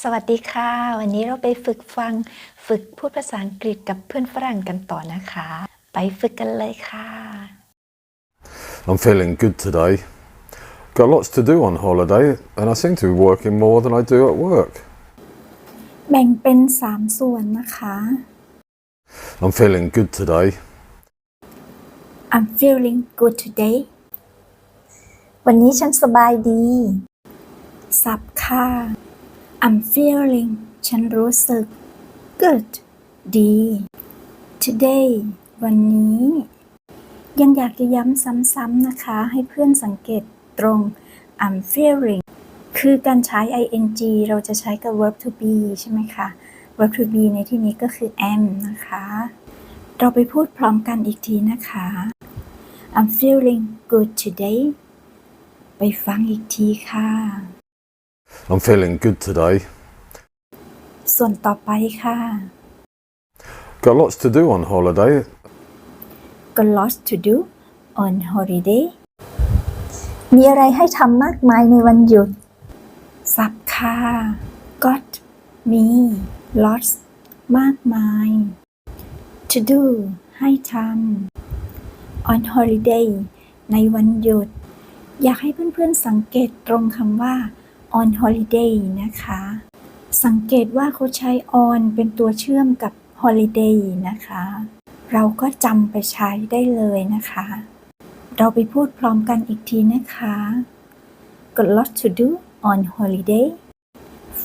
สวัสดีค่ะ วันนี้เราไปฝึกฟังฝึกพูดภาษาอังกฤษกับเพื่อนฝรั่งกันต่อนะคะ ไปฝึกกันเลยค่ะ I'm feeling good today. Got lots to do on holiday, and I seem to be working more than I do at work. แบ่งเป็น 3 ส่วนนะคะ I'm feeling good today. I'm feeling good today วันนี้ฉันสบายดี สับค่ะ I'm feeling ฉันรู้สึก good ดี today วันนี้ ยังอยากจะย้ำซ้ำๆนะคะ ให้เพื่อนสังเกตตรง I'm feeling คือการใช้ ing เราจะใช้กับ verb to be ใช่ไหมคะ verb to be ในที่นี้ก็คือ am นะคะ เราไปพูดพร้อมกันอีกทีนะคะ I'm feeling good today ไปฟังอีกทีค่ะ I'm feeling good today. ส่วนต่อไปค่ะ Got lots to do on holiday, got lots to do on holiday มีอะไรให้ทำมากมายในวันหยุด สับค่ะ got มี lots มากมาย to do ให้ทำ on holiday ในวันหยุด อยากให้เพื่อนๆสังเกตตรงคำว่า on holiday นะคะ สังเกตว่าเขาใช้ on เป็นตัวเชื่อมกับ holiday นะคะ เราก็จำไปใช้ได้เลยนะคะ เราไปพูดพร้อมกันอีกทีนะคะ Got lot to do on holiday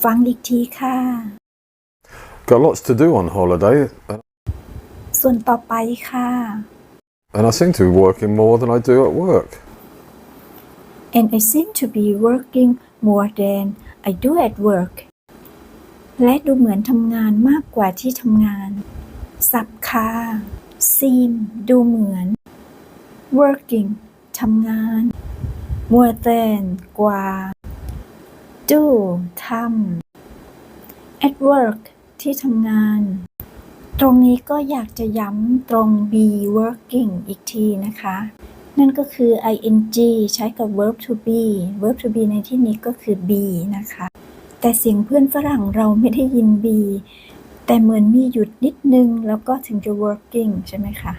ฟังอีกทีค่ะ got lots to do on holiday, and- ส่วนต่อไปค่ะ and I seem to be working more than I do at work. and I seem to be working more than I do at work และดูเหมือนทำงานมากกว่าที่ทำงาน สับค่ะ seem ดูเหมือน working ทำงาน more than กว่า do ทำ at work ที่ทำงาน ตรงนี้ก็อยากจะย้ำตรง be working อีกทีนะคะ นั่นก็คือ ing ใช้กับ verb to be verb to be ในที่นี้ก็คือ be นะคะ แต่เสียงเพื่อนฝรั่งเราไม่ได้ยิน be แต่เหมือนมีหยุดนิดนึง แล้วก็ถึงจะ working ใช่ไหมคะ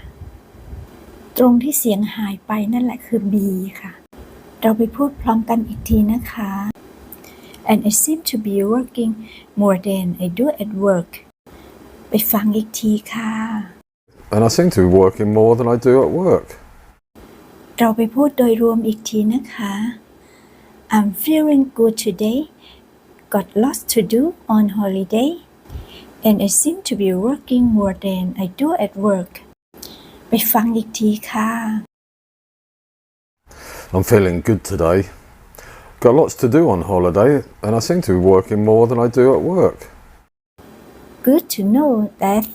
ตรงที่เสียงหายไปนั่นแหละคือ be ค่ะ เราไปพูดพร้อมกันอีกทีนะคะ and I seem to be working more than I do at work ไปฟังอีกทีค่ะ And I seem to be working more than I do at work. เราไปพูดโดยรวมอีกทีนะคะ I'm feeling good today got lots to do on holiday and I seem to be working more than I do at work ไปฟังอีกทีค่ะ I'm feeling good today. Got lots to do on holiday, and I seem to be working more than I do at work. Good to know that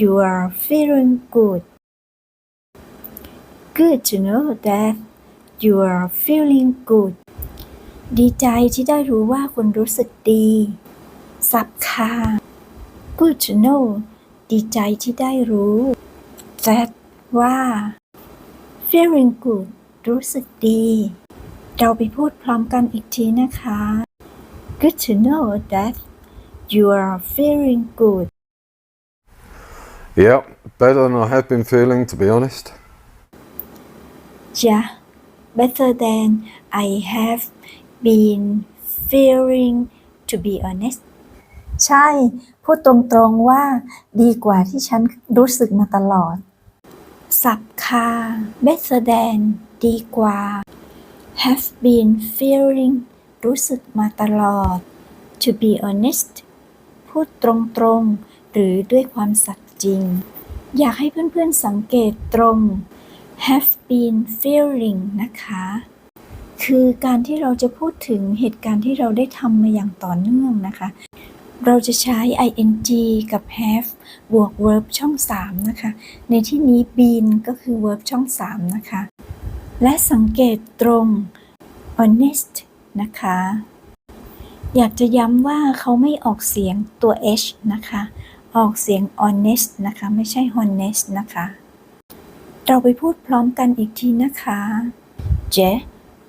you are feeling good Good to know that you are feeling good ดีใจที่ได้รู้ว่าคุณรู้สึกดีสับค่ะ Good to know ดีใจที่ได้รู้ that ว่า feeling good รู้สึกดี เราไปพูดพร้อมกันอีกทีนะคะ Good to know that you are feeling good Yep, better than I have been feeling, to be honest. Yeah, better than I have been feeling to be honest ใช่ พูดตรงๆว่าดีกว่าที่ฉันรู้สึกมาตลอด สับค่ะ better than ดีกว่า have been feeling รู้สึกมาตลอด to be honest พูดตรงๆ หรือด้วยความสัตย์จริง อยากให้เพื่อนๆสังเกตตรง have been feeling นะคะ คือการที่เราจะพูดถึงเหตุการณ์ที่เราได้ทำมาอย่างต่อเนื่องนะคะ เราจะใช้ ing กับ have บวก verb ช่อง 3 นะคะ ในที่นี้ been ก็คือ verb ช่อง 3 นะคะ และสังเกตตรง honest นะคะ อยากจะย้ำว่าเขาไม่ออกเสียงตัว h นะคะ ออกเสียง honest นะคะ ไม่ใช่ honest นะคะ เราไปพูดพร้อมกันอีกทีนะคะ Yeah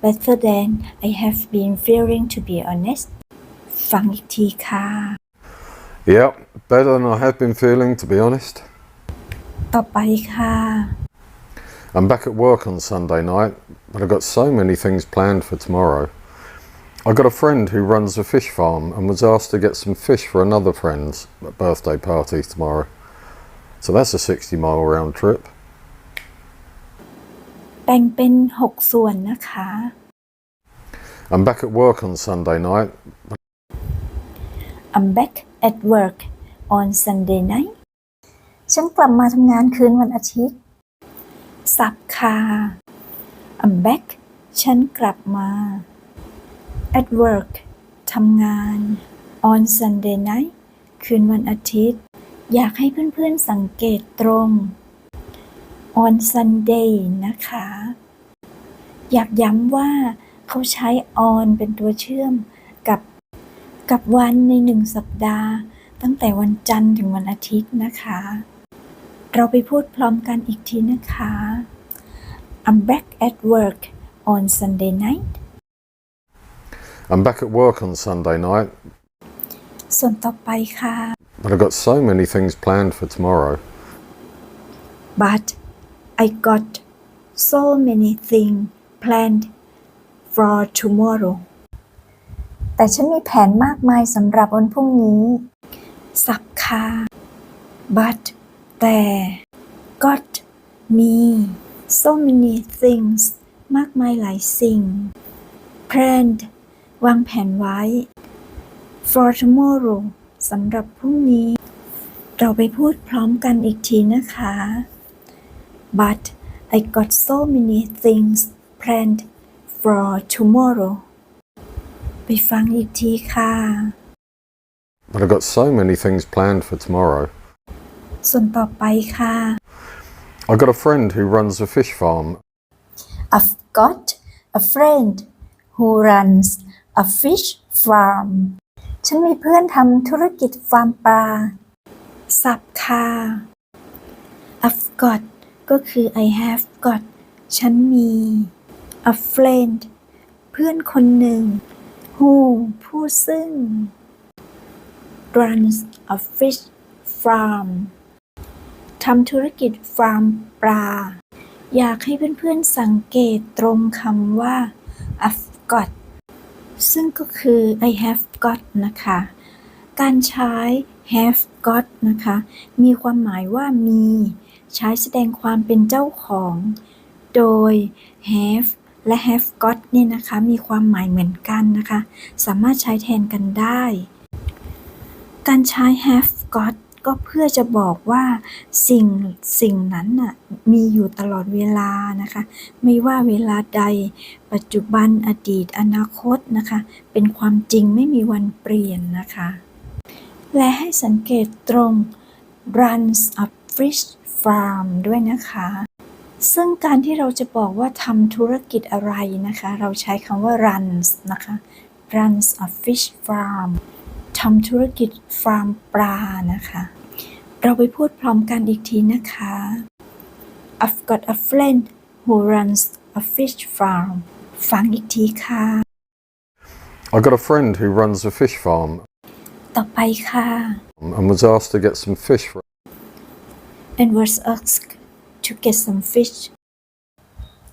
better than I have been feeling to be honest ฟังอีกทีค่ะ Yep, better than I have been feeling, to be honest. ต่อไปค่ะ I'm back at work on Sunday night, but I've got so many things planned for tomorrow. I got a friend who runs a fish farm and was asked to get some fish for another friend's birthday party tomorrow. So that's a 60 mile round trip. แบ่งเป็น 6 ส่วนนะคะ I'm back at work on Sunday night, I'm back at work on Sunday night ฉันกลับมาทำงานคืนวันอาทิตย์ สับค่ะ I'm back ฉันกลับมา at work ทำงาน on Sunday night คืนวันอาทิตย์ อยากให้เพื่อนๆสังเกตตรง on Sunday นะคะ อยากย้ำว่าเขาใช้ on เป็นตัวเชื่อมกับกับวันในหนึ่งสัปดาห์ ตั้งแต่วันจันทร์ถึงวันอาทิตย์นะคะ เราไปพูดพร้อมกันอีกทีนะคะ I'm back at work on Sunday night I'm back at work on Sunday night, ส่วนต่อไปค่ะ but I've got so many things planned for tomorrow. but I got so many things planned for tomorrow แต่ฉันมีแผนมากมายสำหรับวันพรุ่งนี้ สับค่ะ but แต่ got มี so many things มากมายหลายสิ่ง planned วางแผนไว้ for tomorrow สำหรับพรุ่งนี้ เราไปพูดพร้อมกันอีกทีนะคะ but I got so many things planned for tomorrow ไปฟังอีกทีค่ะ But I've got so many things planned for tomorrow. ส่วนต่อไปค่ะ I've got a friend who runs a fish farm I've got a friend who runs a fish farm ฉันมีเพื่อนทำธุรกิจฟาร์มปลา สับค่ะ I've got ก็คือ I have got ฉันมี a friend เพื่อนคนหนึ่ง who ผู้ซึ่ง runs a fish farm ทำธุรกิจฟาร์มปลา อยากให้เพื่อนๆสังเกตตรงคำว่า I've got ซึ่งก็คือ I have got นะคะ การใช้ have got นะคะ มีความหมายว่ามี ใช้แสดงความเป็นเจ้าของ โดย have และ have got เนี่ยนะคะ มีความหมายเหมือนกันนะคะ สามารถใช้แทนกันได้ การใช้ have got ก็เพื่อจะบอกว่าสิ่งสิ่งนั้นน่ะมีอยู่ตลอดเวลานะคะ ไม่ว่าเวลาใด ปัจจุบันอดีต อนาคตนะคะ เป็นความจริงไม่มีวันเปลี่ยนนะคะ และให้สังเกตตรง runs a fish farm ด้วยนะคะ ซึ่งการที่เราจะบอกว่าทำธุรกิจอะไรนะคะ เราใช้คำว่า runs นะคะ runs a fish farm ทำธุรกิจฟาร์มปลานะคะ เราไปพูดพร้อมกันอีกทีนะคะ I've got a friend who runs a fish farm ฟังอีกทีค่ะ I've got a friend who runs a fish farm ต่อไปค่ะ and was asked to get some fish for and was asked to get some fish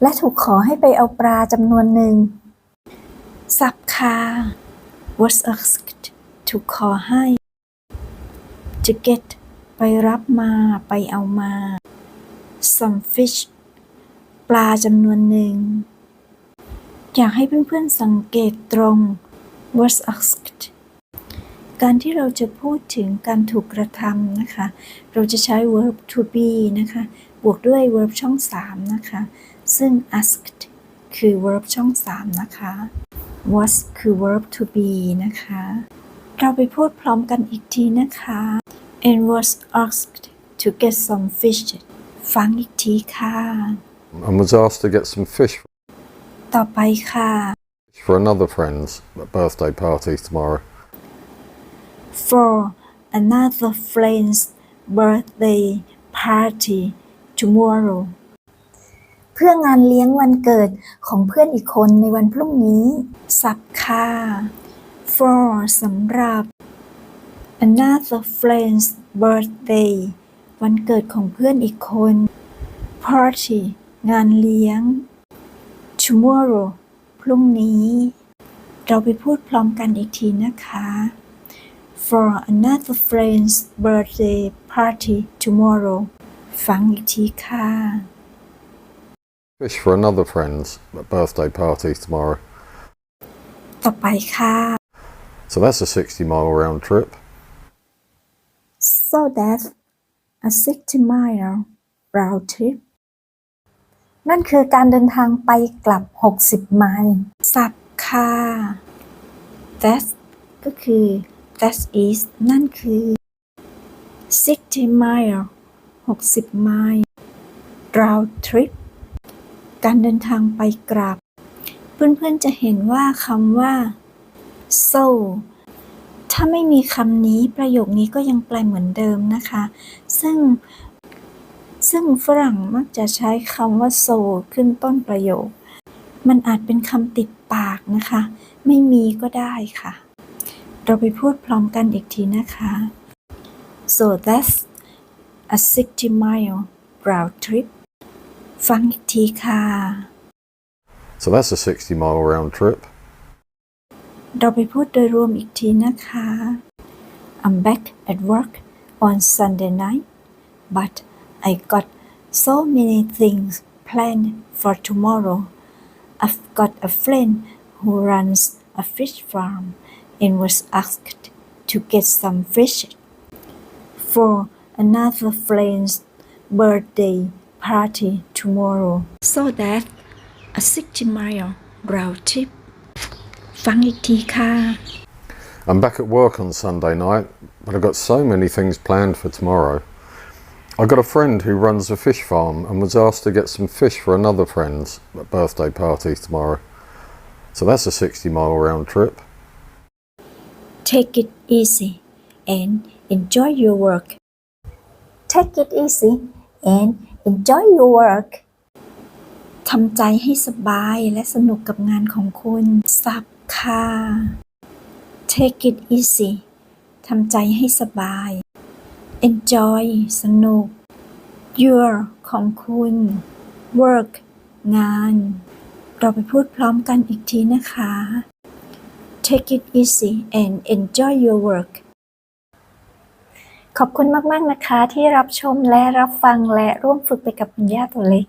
และถูกขอให้ไปเอาปลาจำนวนหนึ่ง สับค่ะ was asked to ขอให้ to get ไปรับมาไปเอามา some fish ปลาจำนวนหนึ่ง อยากให้เพื่อนๆสังเกตตรง was asked การที่เราจะพูดถึงการถูกกระทำนะคะ เราจะใช้ verb to be นะคะ บวกด้วย verb ช่อง 3 นะคะ ซึ่ง asked คือ verb ช่อง 3 นะคะ was คือ verb to be นะคะ เราไปพูดพร้อมกันอีกทีนะคะ and was asked to get some fish ฟังอีกทีค่ะ and was asked to get some fish ต่อไปค่ะ for another friend's birthday party tomorrow. For another friend's birthday party tomorrow เพื่องานเลี้ยงวันเกิดของเพื่อนอีกคนในวันพรุ่งนี้ สับค่ะ for สำหรับ another friend's birthday วันเกิดของเพื่อนอีกคน party งานเลี้ยง tomorrow พรุ่งนี้ เราไปพูดพร้อมกันอีกทีนะคะ for another friend's birthday party tomorrow ฟังอีกทีค่ะ Fish for another friend's birthday party tomorrow. ต่อไปค่ะ So that's a 60 mile round trip. so that's a 60 mile round trip นั่นคือการเดินทางไปกลับ 60 ไมล์สับค่ะ that ก็คือ that is นั่นคือ60 mile 60 ไมล์ round trip การเดินทางไปกลับ เพื่อนๆจะเห็นว่าคำว่า so ถ้าไม่มีคำนี้ประโยคนี้ก็ยังแปลเหมือนเดิมนะคะ ซึ่ง ซึ่งฝรั่งมักจะใช้คำว่า so ขึ้นต้นประโยค มันอาจเป็นคำติดปากนะคะ ไม่มีก็ได้ค่ะ เราไปพูดพร้อมกันอีกทีนะคะ so that's a 60 mile round trip ฟังอีกทีค่ะ So that's a 60 mile round trip. เราไปพูดโดยรวมอีกทีนะคะ I'm back at work on Sunday night but I got so many things planned for tomorrow I've got a friend who runs a fish farm and was asked to get some fish for another friend's birthday party tomorrow. So that a 60 mile round trip. I'm back at work on Sunday night, but I've got so many things planned for tomorrow. I've got a friend who runs a fish farm and was asked to get some fish for another friend's birthday party tomorrow. So that's a 60 mile round trip. Take it easy and enjoy your work. Take it easy and enjoy your work. ทำใจให้สบายและสนุกกับงานของคุณสับค่ะ Take it easy ทำใจให้สบาย Enjoy สนุก Your ของคุณ Work งาน เราไปพูดพร้อมกันอีกทีนะคะ Take it easy and enjoy your work ขอบคุณมาก ๆ นะคะที่รับชมและรับฟังและร่วมฝึกไปกับคุณย่าตัวเล็ก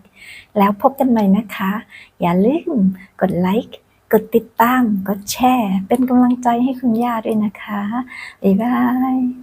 แล้วพบกันใหม่นะคะ อย่าลืมกดไลค์ กดติดตาม กดแชร์ เป็นกำลังใจให้คุณย่าด้วยนะคะ บ๊ายบาย